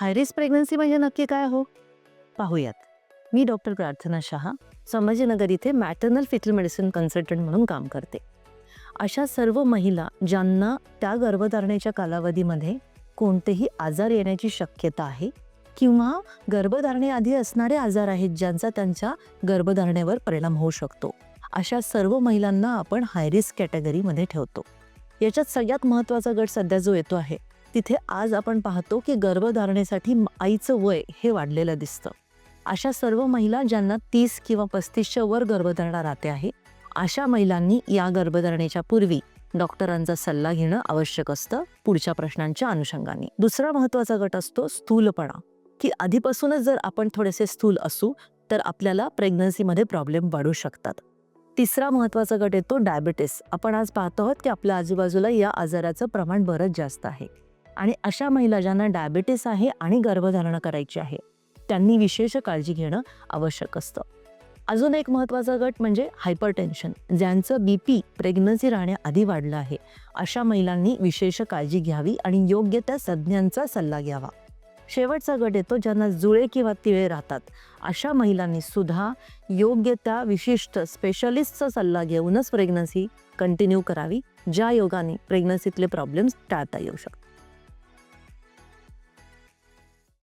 High risk pregnancy म्हणजे नक्की काय हो? पाहूयात. मी डॉक्टर प्रार्थना शहा संभाजीनगर इथे मॅटर्नल फिटल मेडिसिन कन्सल्टंट म्हणून काम करते. अशा सर्व महिला ज्यांना त्या गर्भधारणेच्या कालावधीमध्ये कोणतेही आजार येण्याची शक्यता आहे किंवा गर्भधारणेआधी असणारे आजार आहेत ज्यांचा त्यांच्या गर्भधारणेवर परिणाम होऊ शकतो अशा सर्व महिलांना आपण हायरिस्क कॅटेगरीमध्ये ठेवतो. याच्यात सगळ्यात महत्त्वाचा गट सध्या जो येतो आहे तिथे आज आपण पाहतो की गर्भधारणेसाठी आईचं वय हे वाढलेलं दिसतं. अशा सर्व महिला ज्यांना तीस किंवा पस्तीसच्या वर गर्भधारणा राहते आहे अशा महिलांनी या गर्भधारणेच्या पूर्वी डॉक्टरांचा सल्ला घेणं आवश्यक असतं पुढच्या प्रश्नांच्या अनुषंगाने. दुसरा महत्त्वाचा गट असतो स्थूलपणा की आधीपासूनच जर आपण थोडेसे स्थूल असू तर आपल्याला प्रेग्नन्सीमध्ये प्रॉब्लेम वाढू शकतात. तिसरा महत्त्वाचा गट येतो डायबिटीस. आपण आज पाहतो आहोत की आपल्या आजूबाजूला या आजाराचं प्रमाण बरंच जास्त आहे. आणि अशा महिला ज्यांना डायबिटीस आहे आणि गर्भधारणा करायची आहे त्यांनी विशेष काळजी घेणं आवश्यक असतं. अजून एक महत्त्वाचा गट म्हणजे हायपरटेन्शन ज्यांचं बी पी प्रेग्नन्सी राहण्याआधी वाढलं आहे. अशा महिलांनी विशेष काळजी घ्यावी आणि योग्य त्या तज्ज्ञांचा सल्ला घ्यावा. शेवटचा गट येतो ज्यांना जुळे किंवा तिळे राहतात. अशा महिलांनी सुद्धा योग्य त्या विशिष्ट स्पेशलिस्टचा सल्ला घेऊनच प्रेग्नन्सी कंटिन्यू करावी ज्या योगाने प्रेग्नन्सीतले प्रॉब्लेम्स टाळता येऊ शकतात.